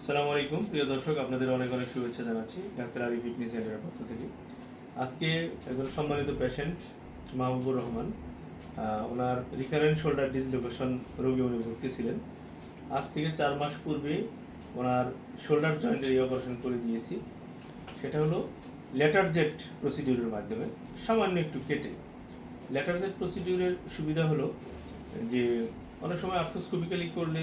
আসসালামু আলাইকুম। প্রিয় দর্শক, আপনাদের অনেক অনেক শুভেচ্ছা জানাচ্ছি ডাক্তার আরিফ ফিটনেস সেন্টারের পক্ষ থেকে। আজকে একজন সম্মানিত পেশেন্ট মাহবুবুর রহমান ওনার রিকারেন্ট শোল্ডার ডিসলোকেশন রোগী উনি ভর্তি ছিলেন। আজ থেকে চার মাস পূর্বে ওনার শোল্ডার জয়েন্টের অপারেশন করে দিয়েছি। সেটা হলো লেটার জেট প্রসিডিউরের মাধ্যমে, সামান্য একটু কেটে। লেটার জেট প্রসিডিউরের সুবিধা হলো যে, অনেক সময় আর্থোস্কোপিক্যালি করলে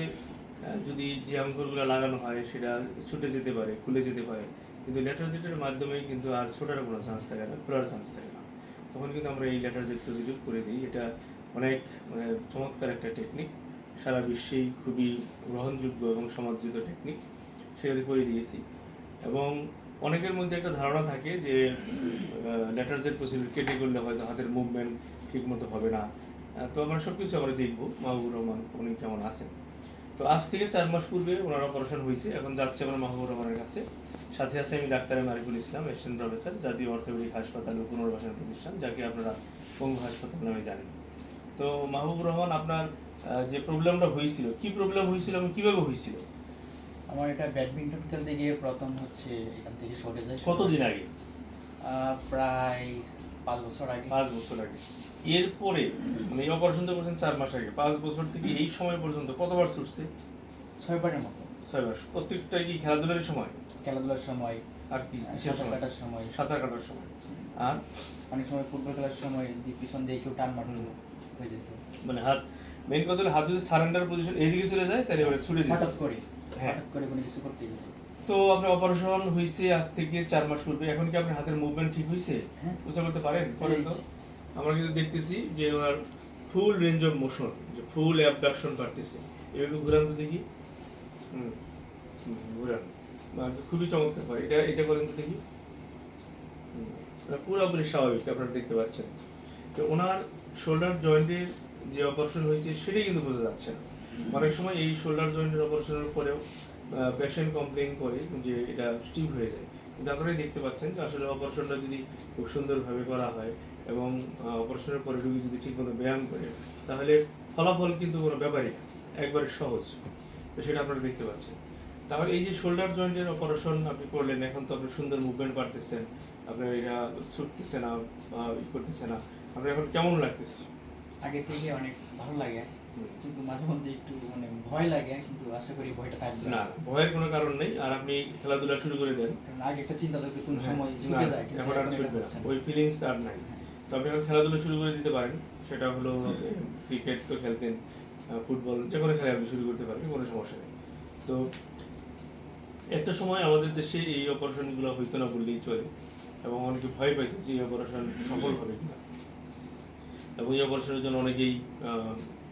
যদি যে অঙ্কগুলো লাগানো হয়, সেটা ছুটে যেতে পারে, খুলে যেতে পারে। কিন্তু লেটার জেটের মাধ্যমে কিন্তু আর ছোটার কোনো চান্স থাকে না, খোলার চান্স থাকে না। তখন কিন্তু আমরা এই লেটার জেট প্রসিডিউর করে দিই। এটা অনেক মানে চমৎকার একটা টেকনিক সারা বিশ্বেই খুবই গ্রহণযোগ্য এবং সমাদৃত টেকনিক সেটা করে দিয়েছি। এবং অনেকের মধ্যে একটা ধারণা থাকে যে লেটার জেট প্রসিডিউর কেটে করলে হয়তো হাতের মুভমেন্ট ঠিক মতো হবে না। তো আমরা সব কিছু আমরা দেখব। মাহবুবুর রহমান, উনি কেমন আছেন? তো আজ থেকে চার মাস পূর্বে ওনার অপারেশন হয়েছে এখন যাচ্ছে আমার মাহবুবুর রহমানের কাছে। সাথে আছে আমি doctor Mariful Islam assistant professor জাতীয় অর্থোপেডিক হাসপাতাল ও পুনর্বাসন প্রতিষ্ঠান যাকে আপনারা পঙ্গু হাসপাতাল নামে জানেন। তো মাহবুবুর রহমান আপনার যে প্রবলেমটা হয়েছিল কি প্রবলেম হয়েছিল এবং কীভাবে হয়েছিল আমার এটা ব্যাডমিন্টন খেলতে গিয়ে প্রথম হচ্ছে এখান থেকে সরে যায় কতদিন আগে? প্রায় পাঁচ বছর আগে। পাঁচ বছর আগে। এরপরে মানে এই অপারেশন তো করছেন চার মাস আগে। পাঁচ বছর থেকে এই সময় পর্যন্ত কতবার ছুটছে? ছয়বারের মতো। ছয়বার প্রত্যেকটা কি খেলাধুলার সময়? খেলাধুলার সময় আর কি? সাঁতার কাটার সময়। সাঁতার কাটার সময়। আর? অনেক সময় ফুটবল খেলার সময় পিছন দিয়ে কেউ টান মারতো হয়ে যেত। মানে হাত মেন কথা হলো হাত যদি সারেন্ডার পজিশন এদিকে চলে যায় তাহলে ছুটে যায় হঠাৎ করে। হ্যাঁ। হঠাৎ করে কোনো কিছু করতে গেলে তো আপনার অপারেশন হয়েছে আজ থেকে চার মাস পূর্বে। এখন কি আপনার হাতের মুভমেন্ট ঠিক হয়েছে হ্যাঁ। বুঝতে করতে পারেন? করেন তো। আমরা কিন্তু দেখতেছি যে ওনার ফুল রেঞ্জ অফ মোশন যে ফুল অ্যাবডাকশন পারতেছে এভাবে ঘুরান তো দেখি। হুম ঘুরান। মানে খুবই চমৎকার। পারে এটা এটা করেন তো দেখি। এটা পুরোপুরি স্বাভাবিক আপনারা দেখতে পাচ্ছেন। তো ওনার শোল্ডার জয়েন্টের যে অপারেশন হয়েছে সেটাই কিন্তু বোঝা যাচ্ছে না। অনেক সময় এই শোল্ডার জয়েন্টের অপারেশনের পরেও পেশেন্ট কমপ্লেন করে যে এটা স্টিভ হয়ে যায়। কিন্তু আপনারাই দেখতে পাচ্ছেন যে আসলে অপারেশনটা যদি খুব সুন্দরভাবে করা হয় এবং অপারেশনের পরে রুগী যদি ঠিকমতো ব্যায়াম করে, তাহলে ফলাফল কিন্তু কোনো ব্যাপারই না, একবারে সহজ। তো সেটা আপনারা দেখতে পাচ্ছেন। তাহলে এই যে শোল্ডার জয়েন্টের অপারেশন আপনি করলেন, এখন তো আপনি সুন্দর মুভমেন্ট পারতেছেন, আপনার এটা ছুটতেছে না বা ই করতেছে না। আপনার এখন কেমন লাগতেছে? আগে থেকে অনেক ভালো লাগে। কিন্তু মাঝে মধ্যে একটু মানে ভয় লাগে কিন্তু আশা করি ভয়টা থাকবে। না ভয়ের কোনো কারণ নেই আর আপনি খেলাধুলা শুরু করে দেন। কারণ আগে একটা চিন্তা থাকতো কোন সময় না, ছুটে যায় কিন্তু এখন আর ছুটবে না। ওই ফিলিংস আর নাই। তো আপনি এখন খেলাধুলা শুরু করে দিতে পারেন সেটা হলো ক্রিকেট তো খেলতেন ফুটবল যে কোনো খেলা আপনি শুরু করতে পারবেন কোনো সমস্যা নেই। তো একটা সময় আমাদের দেশে এই অপারেশনগুলো হইতো না বললেই চলে এবং অনেকে ভয় পাইতো যে এই অপারেশন সফল হবে কিনা। এবং এই অপারেশনের জন্য অনেকেই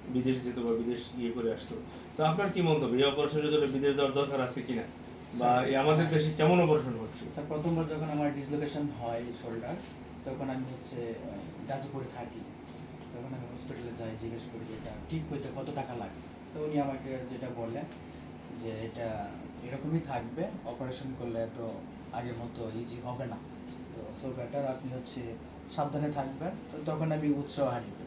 বিদেশ যেত বা বিদেশ গিয়ে করে আসতো। তো আপনার কি মন্তব্য? এই অপারেশনের জন্য বিদেশ যাওয়ার দরকার আছে কিনা? বা এই আমাদের দেশে কেমন অপারেশন হচ্ছে? স্যার প্রথমবার যখন আমার ডিসলোকেশন হয় শোল্ডার তখন আমি হচ্ছে আহ, গাজীপুরে থাকি। তখন আমি হসপিটালে যাই জিজ্ঞেস করি যে এটা ঠিক করতে কত টাকা লাগে? তো উনি আমাকে যেটা বললেন যে এটা এরকমই থাকবে অপারেশন করলে তো আগের মতো ইজি হবে না। তো সো বেটার আপনি হচ্ছে সাবধানে থাকবেন। তো তখন আমি উৎসাহ হারিয়ে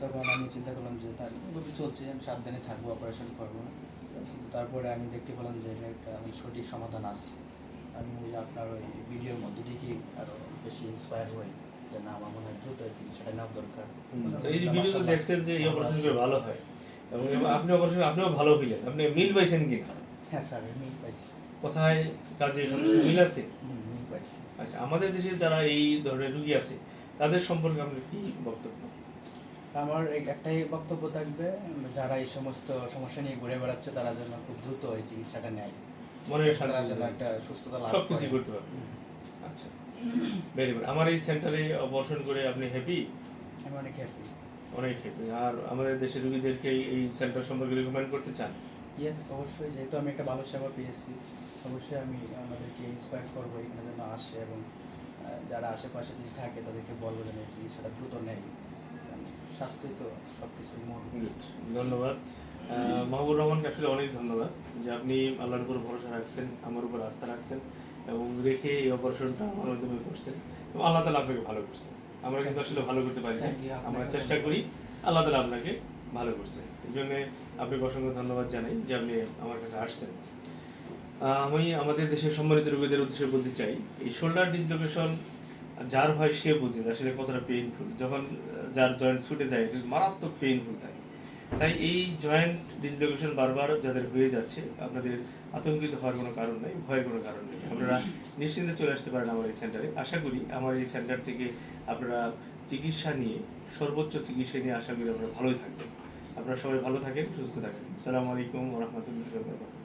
তখন আমি চিন্তা করলাম যে তার এভাবে চলছে আমি সাবধানে থাকব অপারেশন করব না। কিন্তু তারপরে আমি দেখতে পেলাম যে এটা একটা মানে সঠিক সমাধান আছে। আমি ওই আপনার ওই ভিডিওর মধ্যে দেখি আরও বেশি ইন্সপায়ার হই যে না আমার মনে হয় দ্রুত চিকিৎসাটা নেওয়া দরকার। এই যে ভিডিও দেখছেন যে এই অপারেশন করে ভালো হয়। এবং আপনি অপারেশন আপনিও ভালো হইলেন। আপনি মিল পাইছেন কি হ্যাঁ স্যার মিল পাইছি। কোথায় কাজে মিল আছে? মিল পাইছি। আচ্ছা আমাদের দেশে যারা এই ধরনের রুগী আছে তাদের সম্পর্কে আপনার কি বক্তব্য? আমার একটাই বক্তব্য থাকবে যারা এই সমস্ত সমস্যা নিয়ে ঘুরে বেড়াচ্ছে তারা যেন খুব দ্রুত এই চিকিৎসাটা নেয়। মনের শান্তি যেন একটা সুস্থতা লাভ সব কিছুই করতে পারবে। আচ্ছা। ভেরি গুড আমার এই সেন্টারে অপারেশন করে আপনি হ্যাপি আমি অনেক হ্যাপি অনেক হ্যাপি আর আমাদের দেশের রুগীদেরকে এই- এই সেন্টার সম্পর্কে রিকমেন্ড করতে চান? ইয়েস অবশ্যই। যেহেতু আমি একটা ভালো সেবা পেয়েছি অবশ্যই আমি আমাদেরকে ইন্সপায়ার করব এখানে যেন আসে এবং যারা আশেপাশে যদি থাকে তাদেরকে বলব যেন এই চিকিৎসাটা দ্রুত নেয়। স্বাস্থ্যই তো সব মূল ধন্যবাদ। আহ, মাহবুব রহমানকে আসলে অনেক ধন্যবাদ যে আপনি আল্লাহর উপর ভরসা রাখছেন আমার উপর আস্থা রাখছেন এবং রেখে এই অপারেশনটা আমার মাধ্যমে করছেন এবং আল্লাহ তালা আপনাকে ভালো করছেন আমরা কিন্তু আসলে ভালো করতে পারি আমরা চেষ্টা করি আল্লাহ তালা আপনাকে ভালো করছে। এই জন্য আপনাকে অসংখ্য ধন্যবাদ জানাই যে আপনি আমার কাছে আসছেন। আমি আমাদের দেশের সম্মানিত রোগীদের উদ্দেশ্যে বলতে চাই এই শোল্ডার ডিসলোকেশন যার হয় সে বুঝে আসলে কতটা পেইনফুল যখন যার জয়েন্ট ছুটে যায় মারাত্মক পেইনফুল থাকে। তাই এই জয়েন্ট ডিসলোকেশন বারবার যাদের হয়ে যাচ্ছে, আপনাদের আতঙ্কিত হওয়ার কোনো কারণ নেই, ভয়ের কোনো কারণ নেই। আপনারা নিশ্চিন্তে চলে আসতে পারেন আমার এই সেন্টারে আশা করি আমার এই সেন্টার থেকে আপনারা চিকিৎসা নিয়ে, সর্বোচ্চ চিকিৎসা নিয়ে আশা করি আপনারা ভালোই থাকবেন। আপনারা সবাই ভালো থাকেন, সুস্থ থাকেন। আসসালামু আলাইকুম রহমতুল্লাহ